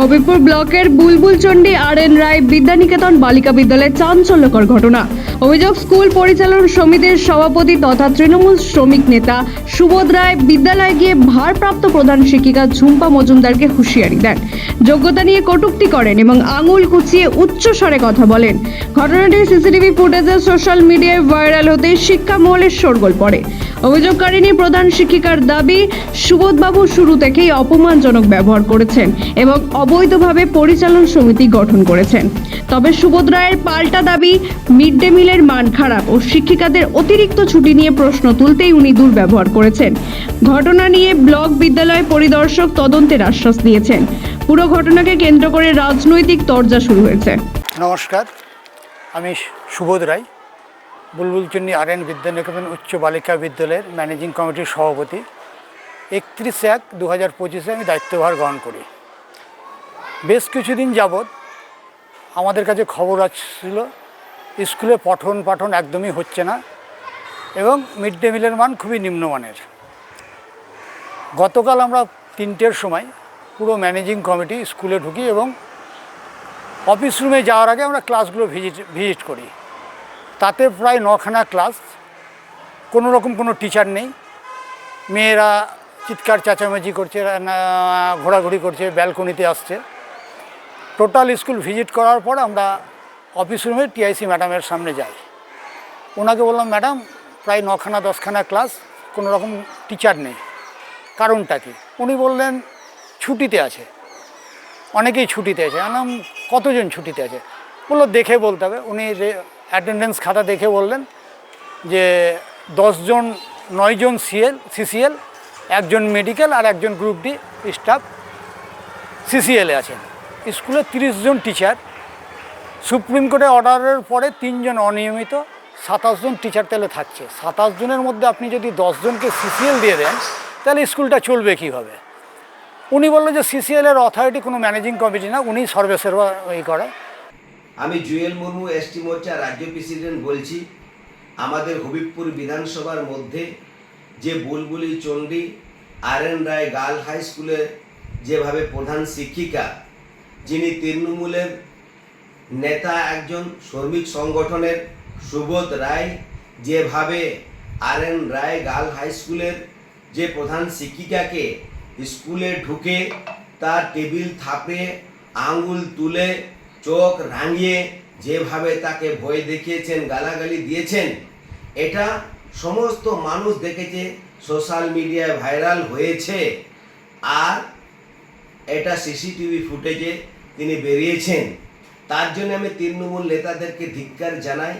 Habibpur ব্লকের Bulbul Bulbulchandi R N Roy Vidyaniketan বালিকা বিদ্যালয়ে চাঞ্চল্যকর ঘটনা। অভিযোগ, স্কুল পরিচালন সমিতির সভাপতি তথা তৃণমূল শ্রমিক নেতা সুবোধ রায় বিদ্যালয়ে গিয়ে ভারপ্রাপ্ত প্রধান শিক্ষিকা ঝুম্পা মজুমদারকে হুঁশিয়ারি দেন। যোগ্যতা নিয়ে কটুক্তি করেন এবং আঙুল কুচিয়ে উচ্চ স্বরে কথা বলেন। ঘটনাটি সিসিটিভি ফুটেজে সোশ্যাল মিডিয়ায় ভাইরাল হতে শিক্ষা মহলে শোরগোল পড়ে। অভিযোগকারিনী প্রধান শিক্ষিকার দাবি, সুবোধবাবু শুরু থেকেই অপমানজনক ব্যবহার করেছেন এবং অবৈধভাবে পরিচালন সমিতি গঠন করেছেন। তবে সুবোধ রায়ের পাল্টা দাবি, মিড ডে মিলের মান খারাপ ও শিক্ষিকাদের অতিরিক্ত ছুটি নিয়ে প্রশ্ন তুলতেই উনি দুর্ব্যবহার করেছেন। ঘটনা নিয়ে ব্লক বিদ্যালয় পরিদর্শক তদন্তের আশ্বাস দিয়েছেন। পুরো ঘটনাকে কেন্দ্র করে রাজনৈতিক তরজা শুরু হয়েছে। নমস্কার, আমি সুবোধ রায় বুলবুলচন্ডী আর এন বিদ্যানিকেতন উচ্চ বালিকা বিদ্যালয়ের ম্যানেজিং কমিটির সভাপতি। একত্রিশ এক দু হাজার পঁচিশে আমি দায়িত্বভার গ্রহণ করি। বেশ কিছুদিন যাবৎ আমাদের কাছে খবর আসছিল, স্কুলে পঠন পাঠন একদমই হচ্ছে না এবং মিড ডে মিলের মান খুবই নিম্নমানের। গতকাল আমরা তিনটের সময় পুরো ম্যানেজিং কমিটি স্কুলে ঢুকি এবং অফিস রুমে যাওয়ার আগে আমরা ক্লাসগুলো ভিজিট ভিজিট করি। তাতে প্রায় নখানা ক্লাস কোনো রকম কোনো টিচার নেই। মেয়েরা চিৎকার, চেঁচামেচি করছে ঘোরাঘুরি করছে ব্যালকনিতে আসছে। টোটাল স্কুল ভিজিট করার পর আমরা অফিস রুমে টিআইসি ম্যাডামের সামনে যাই। ওনাকে বললাম, ম্যাডাম, প্রায় নখানা দশখানা ক্লাস কোনো রকম টিচার নেই। কারণটা কি? উনি বললেন, ছুটিতে আছে। অনেকেই ছুটিতে আছে। আনাম কতজন ছুটিতে আছে? বলল, দেখে বলতে হবে। উনি অ্যাটেন্ডেন্স খাতা দেখে বললেন যে, দশজন, নয়জন সিএল, সিসিএল, একজন মেডিকেল আর একজন গ্রুপ ডি স্টাফ সিসিএলে আছেন। স্কুলে তিরিশ জন টিচার। সুপ্রিম কোর্টের অর্ডারের পরে তিনজন অনিয়মিত, সাতাশ জন টিচার তাহলে থাকছে। সাতাশ জনের মধ্যে আপনি যদি দশজনকে সিসিএল দিয়ে দেন, তাহলে স্কুলটা চলবে কীভাবে? উনি বলল যে সিসিএলের অথরিটি কোনো ম্যানেজিং কমিটি না উনি সর্বেসর্বা এই করে। আমি জুয়েল মুর্মু এসটি মোর্চা, রাজ্য প্রেসিডেন্ট বলছি, আমাদের হবিবপুর বিধানসভার মধ্যে যে Bulbuli Chandi, R N Roy girl high স্কুলের যেভাবে প্রধান শিক্ষিকা যিনি তৃণমূলের নেতা একজন শ্রমিক সংগঠনের সুবোধ রায়, যেভাবে R N Roy girl high স্কুলের যে প্রধান শিক্ষিকাকে স্কুলে ঢুকে তার টেবিল থাপড়ে আঙ্গুল তুলে, চোখ রাঙিয়ে যেভাবে তাকে ভয় দেখিয়েছেন, গালাগালি দিয়েছেন, এটা সমস্ত মানুষ দেখেছে, সোশ্যাল মিডিয়ায় ভাইরাল হয়েছে। আর এটা সিসিটিভি ফুটেজে তিনি বেরিয়েছেন। তার জন্য আমি তৃণমূল নেতাদেরকে ধিক্কার জানাই।